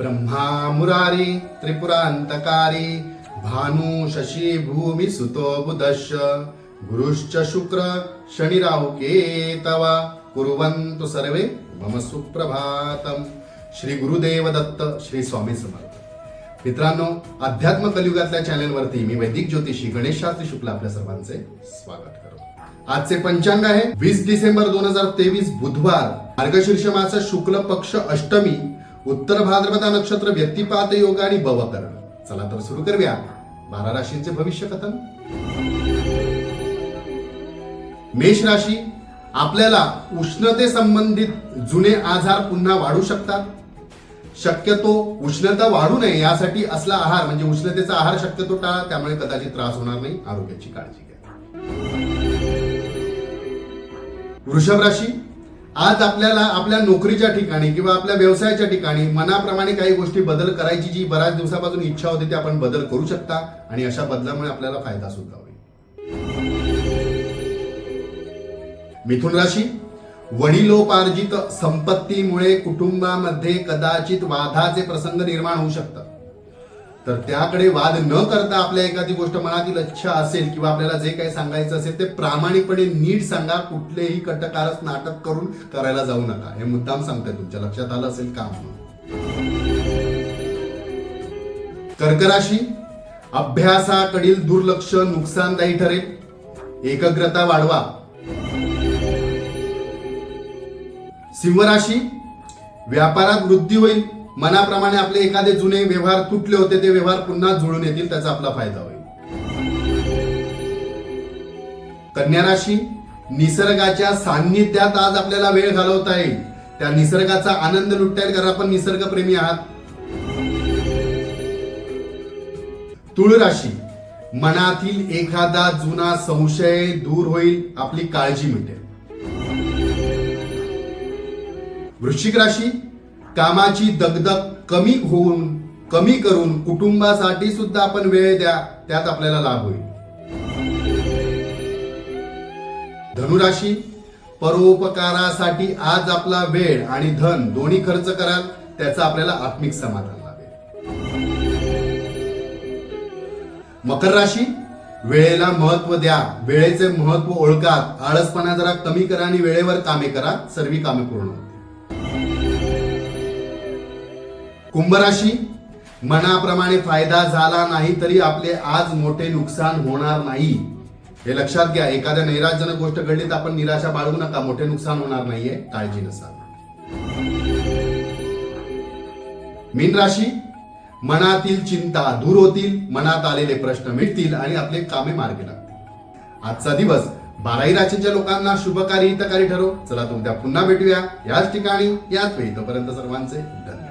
ब्रह्मा मुरारी त्रिपुरांतकारी भानु शशी भूमी सुतो बुधश्च गुरुश्च शुक्र शनि राहु कुर्वन्तु सर्वे मम सुप्रभातम श्री गुरुदेव दत्त श्री स्वामी समर्थ। मित्रांनो अध्यात्म कलियुगातल्या चॅनलवरती मी वैदिक ज्योतिषी गणेश शास्त्री शुक्ल आपल्या सर्वांचे स्वागत करतो. आजचे पंचांग आहे वीस डिसेंबर दोन हजार तेवीस बुधवार मार्गशीर्ष मास शुक्ल पक्ष अष्टमी उत्तर भाद्रपदा नक्षत्र व्यक्तिपात योग आणि बवकरण चला तर सुरू करूया. बारा राशींचे भविष्य कथन. मेष राशी आपल्याला उष्णते संबंधित जुने आजार पुन्हा वाढू शकतात. शक्यतो उष्णता वाढू नये यासाठी असला आहार म्हणजे उष्णतेचा आहार शक्यतो टाळा त्यामुळे कदाचित त्रास होणार नाही. आरोग्याची काळजी घ्या. वृषभ राशी आज आपल्याला आपल्या नोकरीच्या ठिकाणी किंवा आपल्या व्यवसायाच्या ठिकाणी मनाप्रमाणे काही गोष्टी बदल करायची जी बऱ्याच दिवसापासून इच्छा होती ती आपण बदल करू शकता आणि अशा बदलामुळे आपल्याला फायदा सुद्धा होईल. मिथुन राशी. वडिलोपार्जित संपत्तीमुळे कुटुंबामध्ये कदाचित वादाचे प्रसंग निर्माण होऊ शकतात. तर त्याकडे वाद न करता आपल्या एखादी गोष्ट मनातील इच्छा असेल किंवा आपल्याला जे काही सांगायचं असेल ते प्रामाणिकपणे नीट सांगा कुठलेही कटकारच नाटक करून करायला जाऊ नका. हे मुद्दाम सांगताय तुमच्या लक्षात आलं असेल का म्हणून. कर्क राशी. अभ्यासाकडील दुर्लक्ष नुकसानदायी ठरेल. एकाग्रता वाढवा. सिंह राशी व्यापारात वृद्धी होईल. मनाप्रमाणे आपले एखादे जुने व्यवहार तुटले होते ते व्यवहार पुन्हा जुळून येतील त्याचा आपला फायदा होईल. कन्या राशी निसर्गाच्या सान्निध्यात आज आपल्याला वेळ घालवता येईल. त्या निसर्गाचा आनंद लुटता येईल कारण आपण निसर्गप्रेमी आहात. तुळ राशी मनातील एखादा जुना संशय दूर होईल आपली काळजी मिटेल. वृश्चिक राशी कामाची दगदग कमी होऊन कमी करून कुटुंबासाठी सुद्धा आपण वेळ द्या त्यात आपल्याला लाभ होईल. धनुराशी परोपकारासाठी आज आपला वेळ आणि धन दोन्ही खर्च कराल त्याचा आपल्याला आत्मिक समाधान लाभेल. मकर राशी वेळेला महत्त्व द्या वेळेचे महत्त्व ओळखात आळसपणा जरा कमी करा आणि वेळेवर कामे करा सर्व कामे पूर्ण कुंभ राशी मनाप्रमाणे फायदा झाला नाही तरी आपले आज मोठे नुकसान होणार नाही. हे लक्षात घ्या एखाद्या नैराजनक गोष्ट घडली तर आपण निराशा बाळगू नका. मोठे नुकसान होणार नाहीये काळजी नसा. मीन राशी मनातील चिंता दूर होतील मनात आलेले प्रश्न मिटतील आणि आपले कामे मार्गी लागतील. आजचा दिवस बाराही राशींच्या लोकांना शुभकारी हितकारी ठरो चला तुमच्या पुन्हा भेटूया. याच ठिकाणी याच वेळी. तोपर्यंत सर्वांचे धन्यवाद.